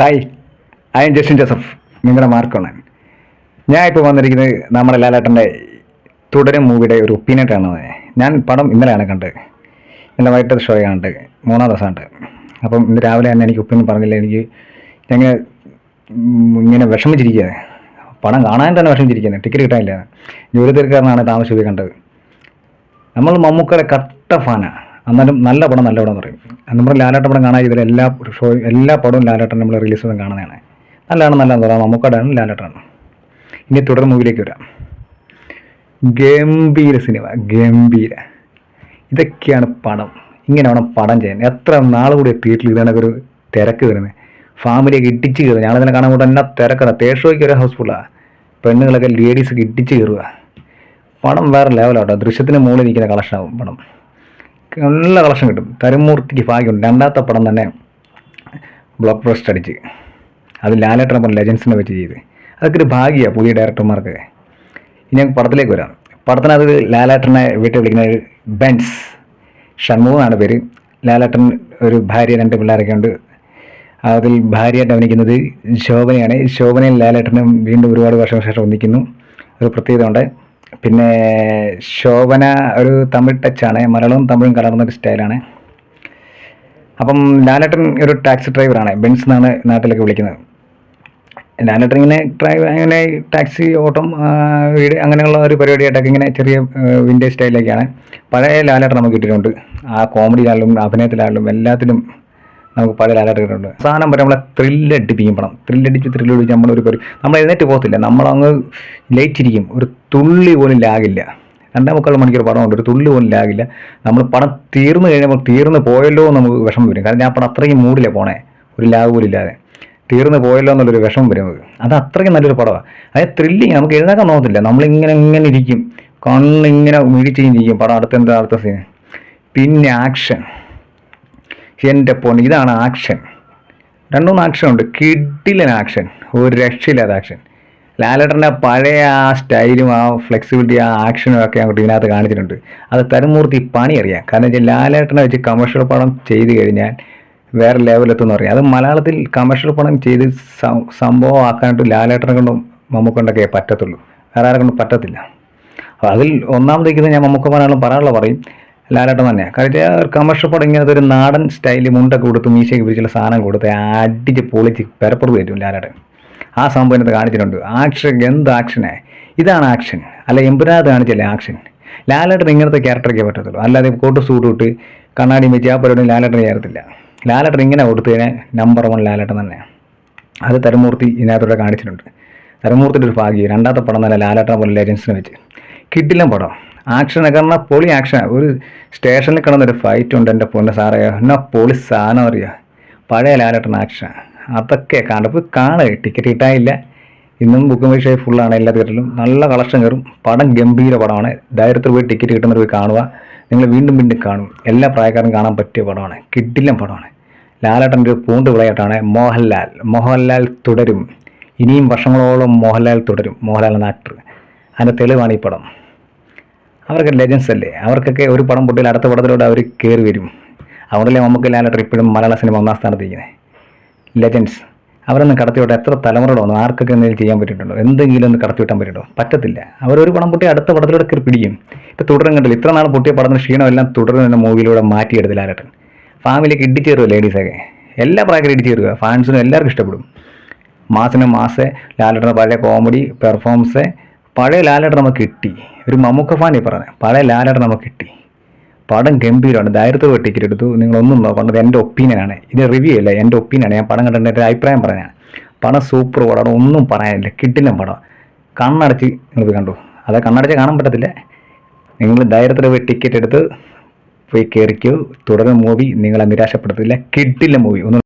Hi I am Justin Joseph നിങ്ങളുടെ മാർക്കാണ് ഞാൻ ഇപ്പോൾ വന്നിരിക്കുന്നത് നമ്മുടെ ലാലേട്ടന്റെ തുടരും മൂവിയുടെ ഒരു ഒപ്പീനിയൻ ആണ്. ഞാൻ പടം ഇന്നലെയാണ് കണ്ടത് ഇന്നലെ വൈകിട്ട് ഷോ കണ്ടത് മൂന്നാം ദിവസമുണ്ട് അപ്പം ഇന്ന് രാവിലെ തന്നെ എനിക്ക് ഒപ്പീനിയൻ പറഞ്ഞില്ല. എനിക്ക് ഞങ്ങൾ ഇങ്ങനെ വിഷമിച്ചിരിക്കുകയാണ് പടം കാണാൻ തന്നെ വിഷമിച്ചിരിക്കുന്നത് ടിക്കറ്റ് കിട്ടാനില്ല. ജോലി തീർക്കാരനാണ് താമസിച്ച് കണ്ടത് നമ്മൾ മമ്മൂക്കയുടെ കട്ട ഫാനാണ് എന്നാലും നല്ല പടം നല്ല പടം എന്ന് പറയും. നമ്മൾ ലാലേട്ട പടം കാണാൻ ഇതിൽ എല്ലാ ഷോ എല്ലാ പടവും ലാലേട്ടൻ നമ്മൾ റിലീസ് ചെയ്തും കാണുന്നതാണ്. നല്ലതാണ് നല്ലതെന്ന് പറയാം മമ്മൂക്കടാണ് ലാലേട്ടനാണ്. ഇനി തുടർ മൂവിയിലേക്ക് വരാം. ഗംഭീര സിനിമ ഗംഭീര. ഇതൊക്കെയാണ് പടം. ഇങ്ങനെ വേണം പടം ചെയ്യാൻ എത്ര നാൾ കൂടി തിയേറ്ററിൽ ഇതാണൊക്കെ ഒരു തിരക്ക് വരുന്നത്. ഫാമിലിയൊക്കെ ഇടിച്ച് കയറുക ഞാനതിനെ കാണാൻ കൂടെ എന്നാ തിരക്കട തേഷോയ്ക്ക് ഒരു ഹൗസ്ഫുള്ളാണ് പെണ്ണുങ്ങളൊക്കെ ലേഡീസൊക്കെ ഇടിച്ച് കയറുക പടം വേറെ ലെവലാട്ടോ ദൃശ്യത്തിന് മുകളിൽ നിൽക്കുന്ന കളക്ഷനാവും പടം. നല്ല കളക്ഷൻ കിട്ടും. തരുമൂർത്തിക്ക് ഭാഗ്യമുണ്ട് രണ്ടാമത്തെ പടം തന്നെ ബ്ലോക്ക് ബ്രസ്റ്റ് അടിച്ച്. അത് ലാലേട്ടനൊപ്പം ലെജൻസിനെ വെച്ച് ചെയ്ത്. അതൊക്കെ ഒരു ഭാഗ്യമാണ് പുതിയ ഡയറക്ടർമാർക്ക് ഇനി ഞങ്ങൾക്ക് പടത്തിലേക്ക് വരാം. പടത്തിനകത്ത് ലാലേട്ടനെ വീട്ടിൽ വിളിക്കുന്ന ഒരു ബെൻസ്. ഷൺമുഖാണ് പേര്. ലാലേട്ടൻ ഒരു ഭാര്യ രണ്ട് പിള്ളേരൊക്കെ ഉണ്ട്. അതിൽ ഭാര്യയായിട്ട് അഭിനയിക്കുന്നത് ശോഭനയാണ്. ശോഭനയും ലാലേട്ടനും വീണ്ടും ഒരുപാട് വർഷം ശേഷം ഒന്നിക്കുന്നു. ഒരു പ്രത്യേകത ഉണ്ട് പിന്നെ ശോഭന ഒരു തമിഴ് ടച്ചാണ്. മലയാളവും തമിഴും കലർന്ന ഒരു സ്റ്റൈലാണ്. അപ്പം ലാലേട്ടൻ ഒരു ടാക്സി ഡ്രൈവറാണ്. ബെൻസ് എന്നാണ് നാട്ടിലൊക്കെ വിളിക്കുന്നത്. ലാലേട്ടൻ ഇങ്ങനെ ഡ്രൈവ് അങ്ങനെ ടാക്സി ഓട്ടം വീട് അങ്ങനെയുള്ള ഒരു പരിപാടിയായിട്ടൊക്കെ ഇങ്ങനെ ചെറിയ വിന്റേജ് സ്റ്റൈലിലേക്കാണ് പഴയ ലാലേട്ടൻ നമുക്ക് കിട്ടിയിട്ടുണ്ട്. ആ കോമഡിയിലായാലും അഭിനയത്തിലായാലും എല്ലാത്തിലും നമുക്ക് പല കാലഘട്ടങ്ങളുണ്ട് സാധനം വരെ നമ്മളെ ത്രില്ലടിപ്പിക്കും പണം ത്രില്ലടിച്ച് ത്രില്ലടിച്ച് നമ്മളൊരു പരി നമ്മൾ എഴുന്നേറ്റ് പോകത്തില്ല. നമ്മളങ്ങ് ലയിച്ചിരിക്കും ഒരു തുള്ളി പോലും ലാഗില്ല. രണ്ടേ മുക്കാൽ മണിക്കൂർ പടമുണ്ട്. ഒരു തുള്ളി പോലും ലാഗില്ല. നമ്മൾ പടം തീർന്നു കഴിഞ്ഞപ്പോൾ തീർന്നു പോയല്ലോ എന്ന് നമുക്ക് വിഷമം വരും. കാരണം ഞാൻ പടം അത്രയ്ക്ക് മൂടില്ല പോണേ. ഒരു ലാഗ് പോലും ഇല്ലാതെ. തീർന്നു പോയല്ലോ എന്നുള്ളൊരു വിഷമം വരും നമുക്ക്. അത് അത്രയ്ക്ക് നല്ലൊരു പടമാണ് അതായത് ത്രില്ലിങ് നമുക്ക് എഴുതാക്കാൻ നോക്കത്തില്ല നമ്മളിങ്ങനെ ഇങ്ങനെ ഇരിക്കും. കണ്ണിങ്ങനെ മിഴിച്ചിരിക്കും പടം അടുത്ത എന്താ അടുത്ത സീൻ പിന്നെ ആക്ഷൻ എന്റെ പൊന്ന് ഇതാണ് ആക്ഷൻ. രണ്ടുമൂന്ന് ആക്ഷൻ ഉണ്ട് കിഡിലൻ ആക്ഷൻ. ഒരു രക്ഷയില്ലാത്ത ആക്ഷൻ. ലാലേട്ടന്റെ പഴയ ആ സ്റ്റൈലും ആ ഫ്ലെക്സിബിലിറ്റി ആ ആക്ഷനും ഒക്കെ അങ്ങോട്ട് ഇതിനകത്ത് കാണിച്ചിട്ടുണ്ട്. അത് തരുമൂർത്തി പണി അറിയാം. കാരണം വെച്ചാൽ ലാലേട്ടനെ വെച്ച് കമേഴ്ഷ്യൽ പടം ചെയ്ത് കഴിഞ്ഞാൽ വേറെ ലെവലെത്തുമെന്ന് പറയാം. അത് മലയാളത്തിൽ കമേഴ്ഷ്യൽ പണം ചെയ്ത് സംഭവം ആക്കാനായിട്ട് ലാലേട്ടനെ കൊണ്ടും മമ്മൂക്കൊണ്ടൊക്കെ പറ്റത്തുള്ളൂ. വേറെ ആരെ കൊണ്ടും പറ്റത്തില്ല. അപ്പോൾ അതിൽ ഒന്നാമതേക്കുന്നത് ഞാൻ മമ്മൂക്ക മലയാളം പറയാനുള്ള പറയും. ലാലേട്ടൻ തന്നെയാണ് കാരണം ഒരു കമർഷ്യൽ പടം ഇങ്ങനത്തെ ഒരു നാടൻ സ്റ്റൈലിൽ മുണ്ടൊക്കെ കൊടുത്ത് മീശയൊക്കെ പിടിച്ചുള്ള സാധനം കൊടുത്ത് അടിച്ച് പൊളിച്ച് പെരപ്പുറത്ത് കയറ്റും ലാലേട്ടൻ. ആ സംഭവം ഇന്നത്തെ കാണിച്ചിട്ടുണ്ട്. ആക്ഷൻ എന്ത് ആക്ഷനെ ഇതാണ് ആക്ഷൻ അല്ല എമ്പുരാത് കാണിച്ചല്ലേ ആക്ഷൻ ലാലേട്ടൻ ഇങ്ങനത്തെ ക്യാരക്ടറൊക്കെ പറ്റത്തുള്ളൂ. അല്ലാതെ കോട്ട് സൂട്ട് ഇട്ട് കണ്ണാടി വെച്ച് ആ പരിപാടി ലാലേട്ടൻ ചേർത്തില്ല ലാലേട്ടൻ ഇങ്ങനെ കൊടുത്തു കഴിഞ്ഞാൽ നമ്പർ വൺ ലാലേട്ടൻ തന്നെ. അത് തരമൂർത്തി ഇതിനകത്തൂടെ കാണിച്ചിട്ടുണ്ട്. തരമൂർത്തിയുടെ ഒരു ഭാഗ്യം. രണ്ടാമത്തെ പടം തന്നെ ലാലേട്ടനെ പോലെ ലെജൻസിനെ വെച്ച്. കിട്ടില്ല പടം. ആക്ഷനൊക്കെ പറഞ്ഞാൽ പൊളി ആക്ഷൻ. ഒരു സ്റ്റേഷനിൽ കിടന്നൊരു ഫൈറ്റ് ഉണ്ട് എന്റെ പൊന്നെ സാറേ. എന്നാ പൊളി സാധനം അറിയാം? പഴയ ലാലേട്ടൻ ആക്ഷൻ അതൊക്കെ കണ്ടപ്പോൾ കാണുക ടിക്കറ്റ് കിട്ടാനില്ല. ഇന്നും ബുക്കിംഗ് വിഷയം ഫുള്ളാണ് എല്ലാ തിയേറ്ററിലും നല്ല കളക്ഷൻ കയറും. പടം ഗംഭീര പടമാണ്. ധൈര്യത്തിൽ പോയി ടിക്കറ്റ് കിട്ടുന്നവർ പോയി കാണുക. നിങ്ങൾ വീണ്ടും വീണ്ടും കാണും. എല്ലാ പ്രായക്കാരും കാണാൻ പറ്റിയ പടമാണ്. കിട്ടില്ല പടമാണ്. ലാലേട്ടന്റെ ഒരു പൂണ്ട് വിളയാട്ടാണ് മോഹൻലാൽ. മോഹൻലാൽ തുടരും. ഇനിയും വർഷങ്ങളോളം മോഹൻലാൽ തുടരും. മോഹൻലാൽ എന്ന ആക്ടർ അതിന്റെ തെളിവാണ് ഈ പടം. അവർക്ക് ലെജൻസ് അല്ലേ? അവർക്കൊക്കെ ഒരു പടം പൊട്ടിയാൽ അടുത്ത പടത്തിലൂടെ അവർ കയറി വരും. അതുകൊണ്ടല്ലേ നമുക്ക് ലാല ട്രിപ്പിലും മലയാള സിനിമ ഒന്നാം സ്ഥാനത്ത് ഇരിക്കുന്നത് ലെജൻസ് അവരൊന്നും കടത്തിവിട്ട് എത്ര തലമുറകളോ വന്നു? ആർക്കൊക്കെ എന്തെങ്കിലും ചെയ്യാൻ പറ്റിയിട്ടുണ്ടോ? എന്തെങ്കിലും ഒന്ന് കടത്തിവിട്ടാൻ പറ്റുമോ പറ്റത്തില്ല. അവരൊരു പടം പൊട്ടി അടുത്ത പടത്തിലൂടെ കയറി പിടിക്കും. ഇപ്പം തുടരും കണ്ടില്ല? ഇത്ര നാൾ പൊട്ടിയ പടത്തിന് ക്ഷീണമെല്ലാം തുടർന്ന് എന്ന മൂവിയിലൂടെ മാറ്റിയെടുത്ത് ലാലട്ടൻ. ഫാമിലിക്ക് ഇടിച്ചേറുക ലേഡീസൊക്കെ എല്ലാ പ്രായക്കാരും ഇടിച്ചേറുക ഫാൻസിനും എല്ലാവർക്കും ഇഷ്ടപ്പെടും. മാസിനും മാസ് ലാലട്ടന്റെ പഴയ കോമഡി പെർഫോമൻസ് പഴയ ലാലേട്ടൻ നമുക്ക് കിട്ടി. ഒരു മമ്മൂക്ക ഫാൻ ഈ പറഞ്ഞത് പഴയ ലാലേട്ടൻ നമുക്ക് കിട്ടി. പടം ഗംഭീരമാണ്. ധൈര്യത്തോടെ ടിക്കറ്റ് എടുത്തു. നിങ്ങളൊന്നും നോക്കേണ്ടത് എന്റെ ഒപ്പീനിയനാണ് ഇത് റിവ്യൂ അല്ല എന്റെ ഒപ്പീനിയനാണ് ഞാൻ പടം കണ്ടിട്ട് എന്റെ അഭിപ്രായം പറഞ്ഞാണ് പടം സൂപ്പർ പടമാണ് ഒന്നും പറയാനില്ല. കിട്ടില്ല പടം. കണ്ണടച്ച് നിങ്ങൾ കണ്ടു. അത് കണ്ണടച്ച് കാണാൻ പറ്റത്തില്ല. നിങ്ങൾ ധൈര്യത്തിൽ പോയി ടിക്കറ്റ് എടുത്ത് പോയി കയറിക്കോ തുടർന്ന് മൂവി നിങ്ങളെ നിരാശപ്പെടുത്തില്ല കിട്ടില്ല മൂവി ഒന്ന്